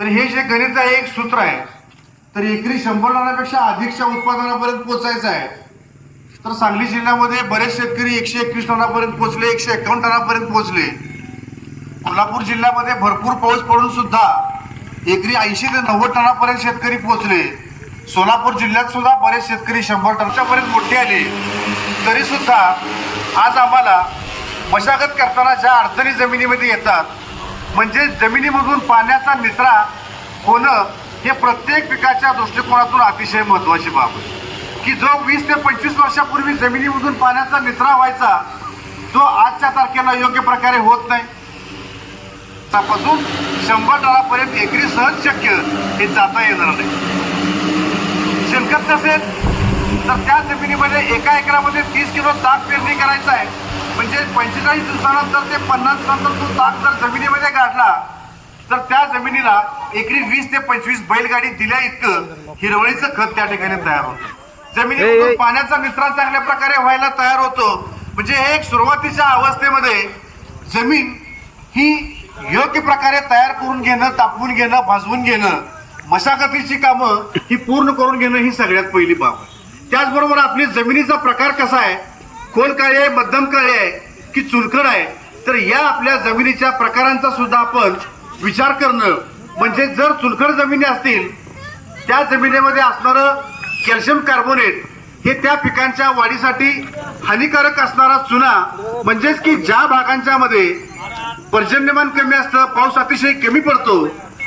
तर हे जे गणित आहे एक सूत्र आहे. तर एकरी शंभर टनापेक्षा अधिकच्या उत्पादनापर्यंत पोचायचं आहे. तर सांगली जिल्ह्यामध्ये बरेच शेतकरी एकशे एकवीस टनापर्यंत पोचले एकशे एकावन्न टनापर्यंत पोहोचले. कोल्हापूर जिल्ह्यामध्ये भरपूर पाऊस पडून सुद्धा एकरी ऐंशी ते नव्वद टनापर्यंत शेतकरी पोहोचले. सोलापूर जिल्ह्यात सुद्धा बरेच शेतकरी शंभर टनापर्यंत मोठे आले. तरी सुद्धा आज आम्हाला मशागत करताना ज्या अडचणी जमिनीमध्ये येतात म्हणजे जमिनीमधून पाण्याचा निचरा होणं हे प्रत्येक पिकाच्या दृष्टिकोनातून अतिशय महत्त्वाची बाब आहे. की जो वीस ते पंचवीस वर्षापूर्वी जमिनीमधून पाण्याचा निचरा व्हायचा तो आजच्या तारखेला योग्य प्रकारे होत नाही. त्यापासून शंभर डॉलरपर्यंत एकरी सहज शक्य हे जाता येणार नाही. शेणखत नसेल तर त्या जमिनीमध्ये एका एकरामध्ये तीस किलो ताक पेरणी करायचा आहे. म्हणजे पंचेचाळीस दिवसानंतर ते पन्नास दिवसानंतर तो ताक जर जमिनीमध्ये गाडला तर त्या जमिनीला एकरी वीस ते पंचवीस बैलगाडी दिल्या इतकं हिरवळीचं खत त्या ठिकाणी तयार होतं. जमिनीमधून पाण्याचा निचरा चांगल्या प्रकारे व्हायला तयार होतो. म्हणजे हे एक सुरुवातीच्या अवस्थेमध्ये जमीन ही योग्य प्रकारे तयार करून घेणं तापवून घेणं भाजवून घेणं मशागतीची कामं ही पूर्ण करून घेणं ही सगळ्यात पहिली बाब आहे. त्याचबरोबर आपली जमिनीचा प्रकार कसा आहे खोल काळी आहे? मध्यम काळी आहे की चुनखड आहे? तर या आपल्या जमिनीच्या प्रकारांचा सुद्धा आपण विचार करणं म्हणजे जर चुनखड जमिनी असतील त्या जमिनीमध्ये असणारं कॅल्शियम कार्बोनेट हे त्या पिकांच्या वाढीसाठी हानिकारक असणारा चुना म्हणजेच की ज्या भागांच्या मध्ये पर्जन्यमान कमी असतं पाऊस अतिशय कमी पडतो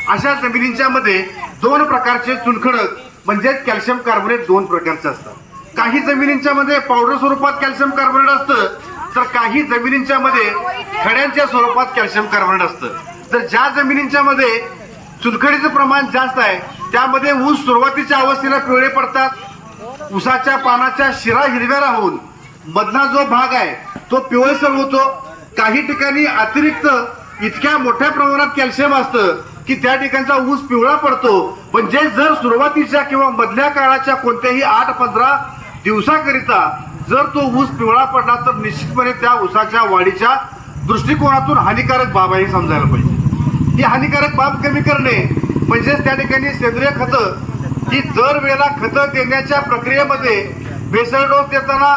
अशा जमिनींच्या मध्ये दोन प्रकारचे चुनखडक म्हणजेच कॅल्शियम कार्बोनेट दोन प्रकारचे असतात. काही जमिनींच्या मध्ये पावडर स्वरूपात कॅल्शियम कार्बोनेट असतं तर काही जमिनींच्या मध्ये खड्यांच्या स्वरूपात कॅल्शियम कार्बोनेट असतं. तर ज्या जमिनींच्या मध्ये चुनखडीचं प्रमाण जास्त आहे त्यामध्ये ऊस सुरुवातीच्या अवस्थेला पिवळे पडतात ऊसाच्या पानाच्या शिरा हिरव्या राहून मधला जो भाग आहे तो पिवळसर होतो. काही ठिकाणी अतिरिक्त इतक्या मोठ्या प्रमाणात कॅल्शियम असतं की त्या ठिकाणचा ऊस पिवळा पडतो. म्हणजे जर सुरुवातीच्या किंवा मधल्या काळाच्या कोणत्याही आठ पंधरा दिवसाकरिता जर तो ऊस पिवळा पडला तर निश्चितपणे त्या ऊसाच्या वाढीच्या दृष्टिकोनातून हानिकारक बाब आहे हे समजायला पाहिजे. ही हानिकारक बाब कमी करणे म्हणजेच त्या ठिकाणी सेंद्रिय खतं ही दर वेळेला खतं देण्याच्या प्रक्रियेमध्ये भेसळ डोस देताना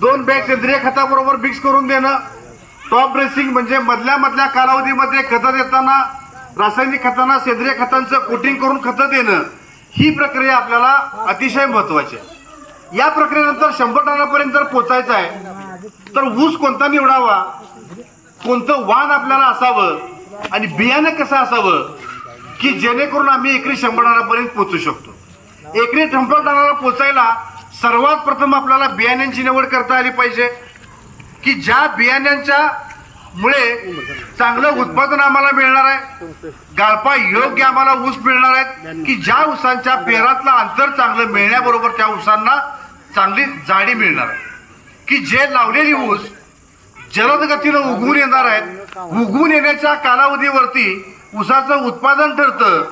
दोन बॅग सेंद्रिय खताबरोबर मिक्स करून देणं टॉप ड्रेसिंग म्हणजे मधल्या मधल्या कालावधीमध्ये खतं देताना रासायनिक खतांना सेंद्रिय खतांचं कोटिंग करून खतं देणं ही प्रक्रिया आपल्याला अतिशय महत्वाची आहे. या प्रक्रियेनंतर शंभर टनापर्यंत जर पोचायचं आहे तर ऊस कोणता निवडावा? कोणतं वाण आपल्याला असावं? आणि बियाणं कसं असावं? की जेणेकरून आम्ही एकरी शंभर टनापर्यंत पोचू शकतो. एकरी शंभर टनाला पोचायला सर्वात प्रथम आपल्याला बियाण्यांची निवड करता आली पाहिजे. की ज्या बियाण्यांच्या मुळे चांगलं उत्पादन आम्हाला मिळणार आहे गाळपा योग्य आम्हाला ऊस मिळणार आहेत की ज्या ऊसांच्या पेरातलं अंतर चांगलं मिळण्याबरोबर त्या ऊसांना चांगली जाडी मिळणार. आहे की जे लावलेली ऊस जलद गतीनं उगवून येणार आहेत उगवून येण्याच्या कालावधीवरती ऊसाचं उत्पादन ठरतं.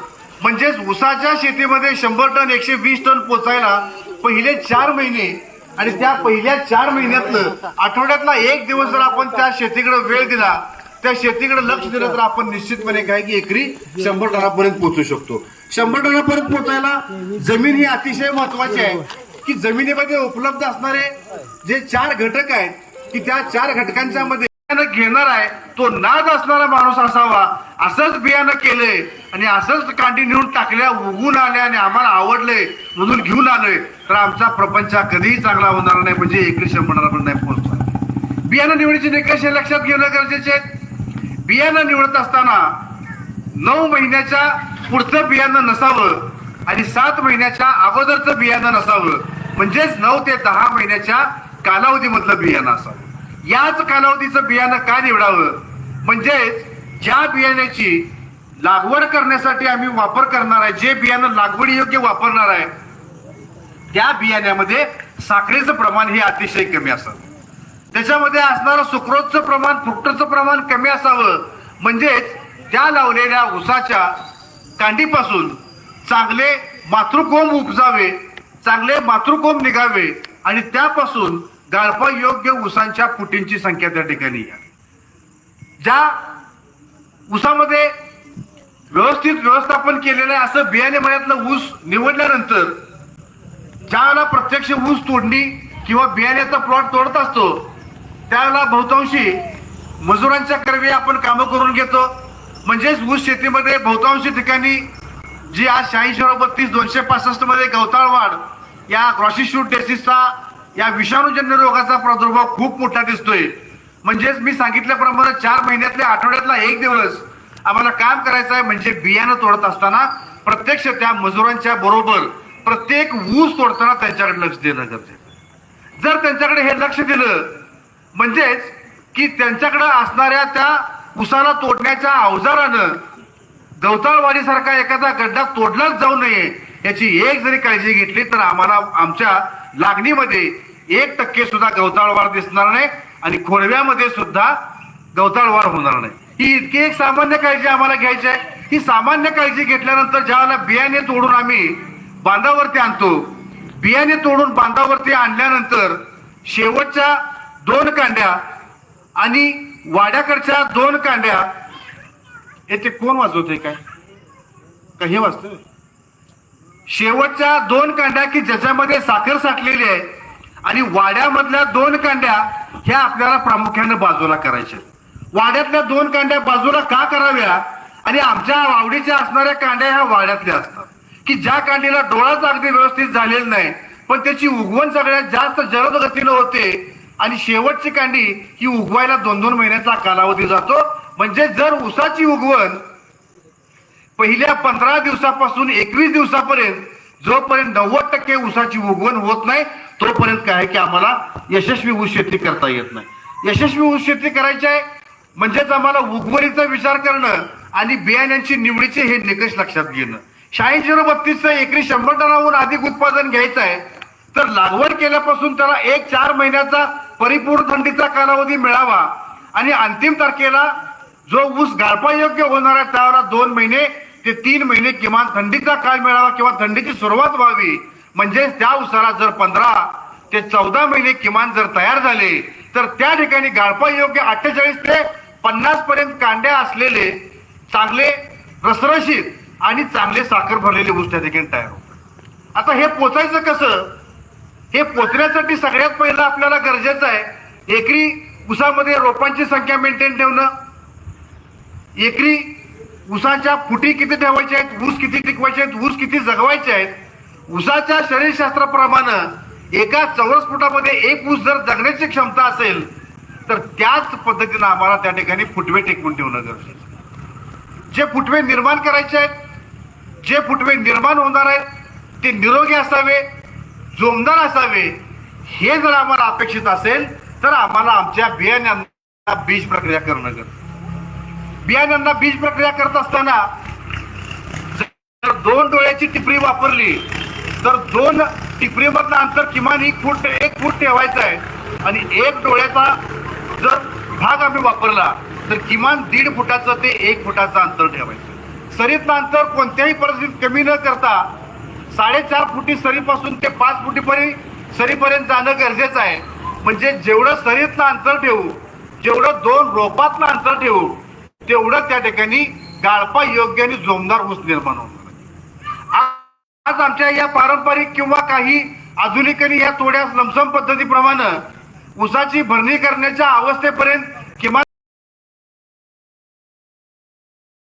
म्हणजेच ऊसाच्या शेतीमध्ये शंभर टन एकशे वीस टन पोचायला पहिले चार महिने आणि त्या पहिल्या चार महिन्यातलं आठवड्यातला एक दिवस जर आपण त्या शेतीकडे वेळ दिला त्या शेतीकडे लक्ष दिलं तर आपण निश्चितपणे काय की एकरी शंभर टनापर्यंत पोहोचू शकतो. शंभर टनापर्यंत पोचायला जमीन ही अतिशय महत्वाची आहे. की जमिनीमध्ये उपलब्ध असणारे जे चार घटक आहेत की त्या चार घटकांच्या मध्ये घेणार आहे तो नाद असणारा माणूस असावा असंच बियाणं केलंय आणि असंच कांडी नेऊन टाकल्या उगून आल्या आणि आम्हाला आवडलंय म्हणून घेऊन आलोय. तर आमचा प्रपंच हा कधीही चांगला होणार नाही म्हणजे एकशे शंभर पण नाही पोहोचणार. बियाणं निवडीचे निकष हे लक्षात घेणं गरजेचे आहे. बियाणं निवडत असताना नऊ महिन्याच्या पुढचं बियाणं नसावं आणि सात महिन्याच्या अगोदरचं बियाणं नसावं. म्हणजेच नऊ ते दहा महिन्याच्या कालावधीमधलं बियाणं असावं. याच कालावधीचं बियाणं का निवडावं? म्हणजेच ज्या बियाण्याची लागवड करण्यासाठी आम्ही वापर करणार आहे जे बियाणं लागवडी योग्य वापरणार आहे त्या बियाण्यामध्ये साखरेचं प्रमाण हे अतिशय कमी असावं. त्याच्यामध्ये असणारं सुक्रोजचं प्रमाण फ्रुक्टोजचं प्रमाण कमी असावं. म्हणजेच त्या लावलेल्या उसाच्या कांडीपासून चांगले मातृकोम उपजावे चांगले मातृकोम निघावे आणि त्यापासून गाळपा योग्य ऊसांच्या फुटींची संख्या त्या ठिकाणी ज्या ऊसामध्ये व्यवस्थित व्यवस्थापन केलेलं आहे असं बियाणे मळ्यातलं ऊस निवडल्यानंतर ज्यावेळेला प्रत्यक्ष ऊस तोडणी किंवा बियाण्याचा प्लॉट तोडत असतो त्यावेळेला बहुतांशी मजुरांच्या करवी आपण कामं करून घेतो. म्हणजेच ऊस शेतीमध्ये बहुतांशी ठिकाणी जी आज शहाऐंशी बत्तीस दोनशे पासष्टमध्ये गवताळ वाढ या क्रॉसिशूट डेसिसचा या विषाणूजन्य रोगाचा प्रादुर्भाव खूप मोठा दिसतोय. म्हणजेच मी सांगितल्याप्रमाणे चार महिन्यातल्या आठवड्यातला एक दिवस आम्हाला काम करायचं आहे म्हणजे बियाणं तोडत असताना प्रत्यक्ष त्या मजुरांच्या बरोबर प्रत्येक ऊस तोडताना त्यांच्याकडे लक्ष देणं गरजेचं जर त्यांच्याकडे हे लक्ष दिलं म्हणजेच की त्यांच्याकडे असणाऱ्या त्या उसाला तोडण्याच्या अवजारानं गवताळवाडीसारखा एखादा गड्डा तोडलाच जाऊ नये याची एक जरी काळजी घेतली तर आम्हाला आमच्या लागणीमध्ये एक टक्के सुद्धा गवताळवाढ दिसणार नाही आणि खोडव्यामध्ये सुद्धा गवताळवाढ होणार नाही. ही इतकी एक सामान्य काळजी आम्हाला घ्यायची आहे. ही सामान्य काळजी घेतल्यानंतर ज्यावेळेला बियाणे तोडून आम्ही बांधावरती आणतो बियाणे तोडून बांधावरती आणल्यानंतर शेवटच्या दोन कांड्या आणि वाड्याकडच्या दोन कांड्या हे ते कोण वाजवतोय काय? का हे वाजतोय? शेवटच्या दोन कांड्या की ज्याच्यामध्ये साखर साठलेली आहे आणि वाड्यामधल्या दोन कांड्या ह्या आपल्याला प्रामुख्याने बाजूला करायच्या वाड्यातल्या दोन कांड्या बाजूला का कराव्या? आणि आमच्या आवडीच्या असणाऱ्या कांड्या ह्या वाड्यातल्या असतात. की ज्या कांडीला डोळाच अगदी व्यवस्थित झालेला नाही पण त्याची उगवण सगळ्यात जास्त जलद गतीनं होते आणि शेवटची कांडी ही उगवायला दोन दोन महिन्याचा कालावधी जातो. म्हणजे जर उसाची उगवण पहिल्या पंधरा दिवसापासून एकवीस दिवसापर्यंत जोपर्यंत नव्वद टक्के ऊसाची उगवण होत नाही तोपर्यंत काय आहे की आम्हाला यशस्वी ऊस शेती करता येत नाही. यशस्वी ऊस शेती करायची आहे म्हणजेच आम्हाला उगवणीचा विचार करणं आणि बियाण्यांची निवडीचे हे निकष लक्षात घेणं. शहाऐंशी झिरो बत्तीसचं एकरी शंभर टनाहून अधिक उत्पादन घ्यायचं आहे तर लागवड केल्यापासून त्याला एक चार महिन्याचा परिपूर्ण थंडीचा कालावधी मिळावा आणि अंतिम तारखेला जो ऊस गाळपायोग्य होणार आहे त्याला दोन महिने ते तीन महिने किमान थंडीचा काळ मिळावा किंवा थंडीची सुरुवात व्हावी. म्हणजे त्या उसाला जर पंधरा ते चौदा महिने किमान जर तयार झाले तर त्या ठिकाणी गाळपायोग्य अठ्ठेचाळीस ते पन्नास पर्यंत कांड्या असलेले चांगले रसरशीत आणि चांगले साखर भरलेले ऊस त्या ठिकाणी तयार होतात. आता हे पोचायचं कसं? हे पोचण्यासाठी सगळ्यात पहिलं आपल्याला गरजेचं आहे एकरी उसामध्ये रोपांची संख्या मेंटेन ठेवणं एकरी ऊसाच्या फुटी किती ठेवायच्या आहेत? ऊस किती टिकवायचे आहेत? ऊस किती जगवायचे आहेत? ऊसाच्या शरीरशास्त्राप्रमाणे एका चौरस फुटामध्ये एक ऊस जर जगण्याची क्षमता असेल तर त्याच पद्धतीनं आम्हाला त्या ठिकाणी फुटवे टेकवून ठेवणं गरजेचं जे फुटवे निर्माण करायचे आहेत जे फुटवे निर्माण होणार आहेत ते निरोगी असावे जोमदार असावे हे जर आम्हाला अपेक्षित असेल तर आम्हाला आमच्या बियाण्यांना बीज प्रक्रिया करणं गरजेचं आहे. बियाण्यांना बीज प्रक्रिया करत असताना जर दोन डोळ्याची टिपरी वापरली तर दोन टिपरीमधलं अंतर किमान एक फूट एक फूट ठेवायचं आहे. आणि एक डोळ्याचा जर भाग आम्ही वापरला तर किमान दीड फुटाचं ते एक फुटाचं अंतर ठेवायचं. सरीतलं अंतर कोणत्याही परिस्थितीत कमी न करता साडेचार फुटी सरीपासून ते पाच फुटीपर्यंत सरीपर्यंत जाणं गरजेचं आहे. म्हणजे जेवढं सरीतलं अंतर ठेवू जेवढं दोन रोपातलं अंतर ठेवू तेवढं त्या ठिकाणी गाळपा योग्य आणि जोमदार ऊस निर्माण होणार आज आमच्या या पारंपरिक किंवा काही आधुनिक आणि या थोड्या लमसम पद्धतीप्रमाणे ऊसाची भरणी करण्याच्या अवस्थेपर्यंत किमान